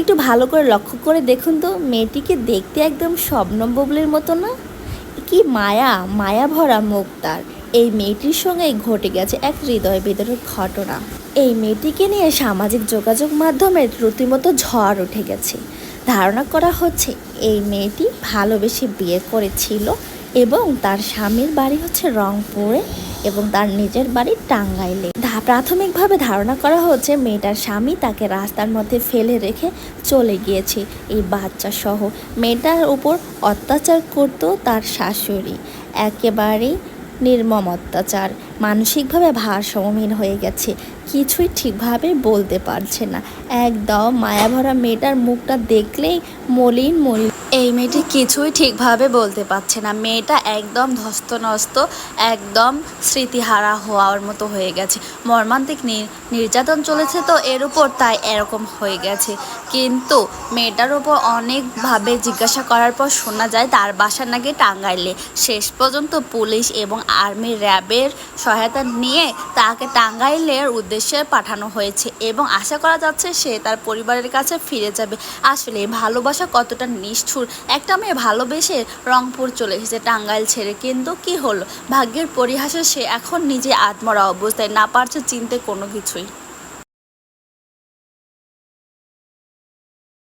একটু ভালো করে লক্ষ্য করে দেখুন তো, মেয়েটিকে দেখতে একদম শবনম ববলির মতো না? কি মায়া মায়া ভরা মুখ তার। এই মেয়েটির সঙ্গে ঘটে গেছে এক হৃদয় বিদরক ঘটনা। এই মেয়েটিকে নিয়ে সামাজিক যোগাযোগ মাধ্যমে রীতিমতো ঝড় উঠে গেছে। ধারণা করা হচ্ছে, এই মেয়েটি ভালোবেসে বিয়ে করেছিল এবং তার স্বামীর বাড়ি হচ্ছে রংপুরে। এবং তার নিজের বাড়ি টাঙ্গাইলে। প্রাথমিকভাবে ধারণা করা হচ্ছে মেয়েটার স্বামী তাকে রাস্তার মধ্যে ফেলে রেখে চলে গিয়েছে এই বাচ্চা সহ মেয়েটার উপর অত্যাচার করত তার শাশুড়ি। একেবারেই নির্মম অত্যাচার। মানসিকভাবে ভারসাম্যহীন হয়ে গেছে। কিছুই ঠিকভাবে বলতে পারছে না। একদম মায়াভরা মেয়েটার মুখটা দেখলেই মলিন মলিন। এই মেয়েটি কিছুই ঠিকভাবে বলতে পারছে না। মেয়েটা একদম ধস্তনস্ত, একদম স্মৃতিহারা হওয়ার মতো হয়ে গেছে। মর্মান্তিক নির- নির্যাতন চলেছে তো এর উপর তাই এরকম হয়ে গেছে। কিন্তু মেয়েটার উপর অনেকভাবে জিজ্ঞাসা করার পর শোনা যায়, তার বাসা নাকি টাঙ্গাইলে। শেষ পর্যন্ত পুলিশ এবং আর্মি র্যাবের সহায়তা নিয়ে তাকে টাঙ্গাইলের উদ্দেশ্যে পাঠানো হয়েছে এবং আশা করা যাচ্ছে সে তার পরিবারের কাছে ফিরে যাবে। আসলে ভালোবাসা কতটা নিষ্ঠুর? একটা মেয়ে ভালোবেসে রংপুর চলে এসেছে টাঙ্গাইল ছেড়ে। কিন্তু কি হলো? ভাগ্যের পরিহাসে সে এখন নিজে আত্মরা অবস্থায়, না পারছে চিনতে কোনো কিছুই।